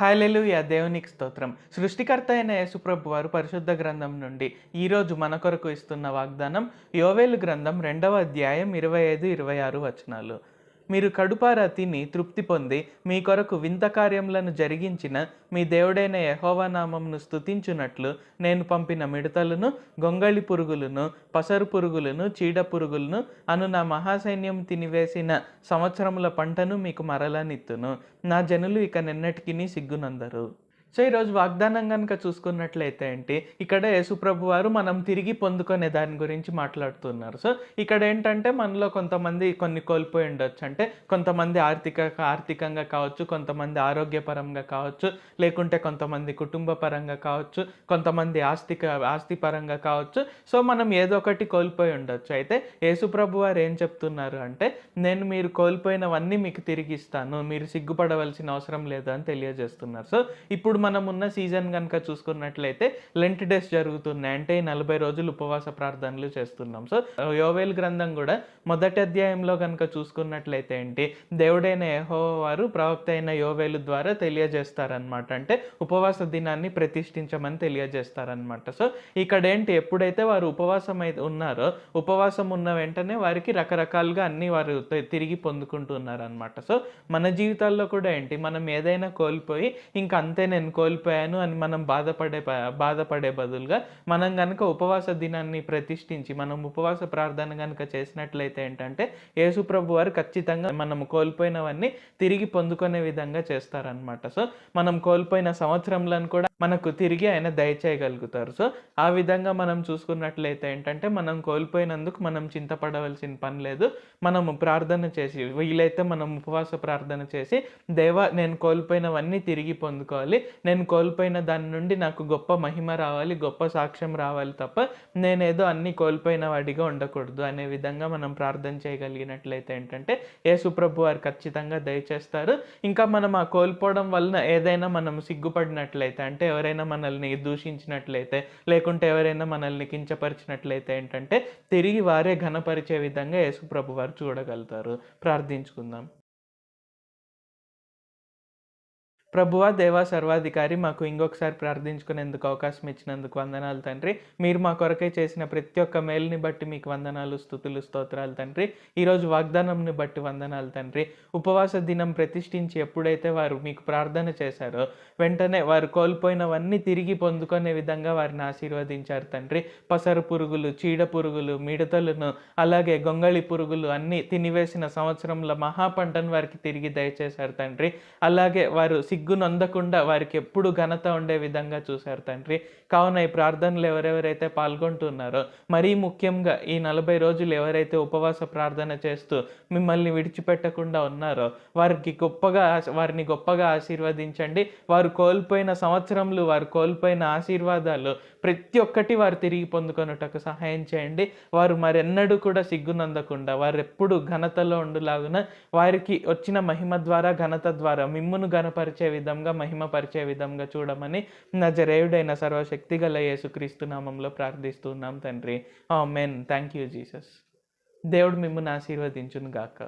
Hallelujah దేవునికి స్తోత్రం. సృష్టికర్త అయిన యేసుప్రభు వారు పరిశుద్ధ గ్రంథం నుండి ఈరోజు మన కొరకు ఇస్తున్న వాగ్దానం యోవేలు గ్రంథం రెండవ అధ్యాయం ఇరవై ఐదు ఇరవై ఆరు వచనాలు. మీరు కడుపారా తిని తృప్తి పొంది మీ కొరకు వింత కార్యములను జరిగించిన మీ దేవుడైన యహోవనామంను నామమును నేను పంపిన మిడతలను గొంగళి పురుగులను పసరు పురుగులను చీడ పురుగులను అను నా మహాసైన్యం తినివేసిన సంవత్సరముల పంటను మీకు మరలనిత్తును నా జనులు ఇక నిన్నటికి సిగ్గునందరు. సో ఈరోజు వాగ్దానం కనుక చూసుకున్నట్లయితే ఏంటి ఇక్కడ యేసుప్రభు వారు మనం తిరిగి పొందుకునే దాని గురించి మాట్లాడుతున్నారు. సో ఇక్కడ ఏంటంటే మనలో కొంతమంది కొన్ని కోల్పోయి ఉండొచ్చు. అంటే కొంతమంది ఆర్థిక ఆర్థికంగా కావచ్చు కొంతమంది ఆరోగ్యపరంగా కావచ్చు లేకుంటే కొంతమంది కుటుంబ పరంగా కావచ్చు కొంతమంది ఆస్తిక ఆస్తి పరంగా కావచ్చు. సో మనం ఏదో ఒకటి కోల్పోయి ఉండొచ్చు. అయితే యేసుప్రభు వారు ఏం చెప్తున్నారు అంటే నేను మీరు కోల్పోయినవన్నీ మీకు తిరిగి ఇస్తాను మీరు సిగ్గుపడవలసిన అవసరం లేదు అని తెలియజేస్తున్నారు. సో ఇప్పుడు మనం ఉన్న సీజన్ కనుక చూసుకున్నట్లయితే లెంట్ డేస్ జరుగుతున్నాయి. అంటే నలభై రోజులు ఉపవాస ప్రార్థనలు చేస్తున్నాం. సో యోవేల్ గ్రంథం కూడా మొదటి అధ్యాయంలో కనుక చూసుకున్నట్లయితే ఏంటి? దేవుడైన యహో వారు ప్రవక్త అయిన యోవేలు ద్వారా తెలియజేస్తారనమాట అంటే ఉపవాస దినాన్ని ప్రతిష్ఠించమని తెలియజేస్తారనమాట సో ఇక్కడ ఏంటి? ఎప్పుడైతే వారు ఉపవాసం అయితే ఉన్నారో ఉపవాసం ఉన్న వెంటనే వారికి రకరకాలుగా అన్ని వారు తిరిగి పొందుకుంటున్నారు అనమాట సో మన జీవితాల్లో కూడా ఏంటి? మనం ఏదైనా కోల్పోయి ఇంకా అంతే నేను కోల్పోయాను అని మనం బాధపడే బాధపడే బదులుగా మనం కనుక ఉపవాస దినాన్ని ప్రతిష్ఠించి మనం ఉపవాస ప్రార్థన కనుక చేసినట్లయితే ఏంటంటే యేసుప్రభు వారు ఖచ్చితంగా మనం కోల్పోయినవన్నీ తిరిగి పొందుకునే విధంగా చేస్తారనమాట సో మనం కోల్పోయిన సంవత్సరంలో కూడా మనకు తిరిగి ఆయన దయచేయగలుగుతారు సో ఆ విధంగా మనం చూసుకున్నట్లయితే ఏంటంటే మనం కోల్పోయినందుకు మనం చింతపడవలసిన పని లేదు. మనము ప్రార్థన చేసి వీలైతే మనం ఉపవాస ప్రార్థన చేసి దేవా నేను కోల్పోయినవన్నీ తిరిగి పొందుకోవాలి. నేను కోల్పోయిన దాని నుండి నాకు గొప్ప మహిమ రావాలి గొప్ప సాక్ష్యం రావాలి తప్ప నేనేదో అన్ని కోల్పోయిన వాడిగా ఉండకూడదు అనే విధంగా మనం ప్రార్థన చేయగలిగినట్లయితే ఏంటంటే యేసుప్రభు వారు ఖచ్చితంగా దయచేస్తారు. ఇంకా మనం ఆ కోల్పోవడం వలన ఏదైనా మనం సిగ్గుపడినట్లయితే అంటే ఎవరైనా మనల్ని దూషించినట్లయితే లేకుంటే ఎవరైనా మనల్ని కించపరిచినట్లయితే ఏంటంటే తిరిగి వారే ఘనపరిచే విధంగా యేసుప్రభు వారు చూడగలుగుతారు. ప్రార్థించుకుందాం. ప్రభువా దేవా సర్వాధికారి మాకు ఇంకొకసారి ప్రార్థించుకునేందుకు అవకాశం ఇచ్చినందుకు వందనాలు తండ్రి. మీరు మా కొరకై చేసిన ప్రతి ఒక్క మేల్ని బట్టి మీకు వందనాలు స్థుతులు స్తోత్రాలు తండ్రి. ఈరోజు వాగ్దానంని బట్టి వందనాలు తండ్రి. ఉపవాస దినం ప్రతిష్ఠించి ఎప్పుడైతే వారు మీకు ప్రార్థన చేశారో వెంటనే వారు కోల్పోయినవన్నీ తిరిగి పొందుకునే విధంగా వారిని ఆశీర్వదించారు తండ్రి. పసరు పురుగులు చీడ పురుగులు మిడతలను అలాగే గొంగళి పురుగులు అన్నీ తినివేసిన సంవత్సరంలో మహాపంటను వారికి తిరిగి దయచేశారు తండ్రి. అలాగే వారు సిగ్గునందకుండా వారికి ఎప్పుడు ఘనత ఉండే విధంగా చూశారు తండ్రి. కావున ఈ ప్రార్థనలు ఎవరెవరైతే పాల్గొంటున్నారో మరీ ముఖ్యంగా ఈ నలభై రోజులు ఎవరైతే ఉపవాస ప్రార్థన చేస్తూ మిమ్మల్ని విడిచిపెట్టకుండా ఉన్నారో వారికి గొప్పగా వారిని గొప్పగా ఆశీర్వదించండి. వారు కోల్పోయిన సంవత్సరంలో వారు కోల్పోయిన ఆశీర్వాదాలు ప్రతి ఒక్కటి వారు తిరిగి పొందుకొనుటకు సహాయం చేయండి. వారు మరెన్నడూ కూడా సిగ్గునందకుండా వారు ఎప్పుడు ఘనతలో ఉండులాగున వారికి వచ్చిన మహిమ ద్వారా ఘనత ద్వారా మిమ్మును ఘనపరిచే విధంగా మహిమపరిచే విధంగా చూడమని నజరేయుడైన సర్వశక్తి గల యేసుక్రీస్తు నామంలో ప్రార్థిస్తున్నాం తండ్రి. Amen thank you Jesus. దేవుడు మిమ్మల్ని ఆశీర్వదించును గాక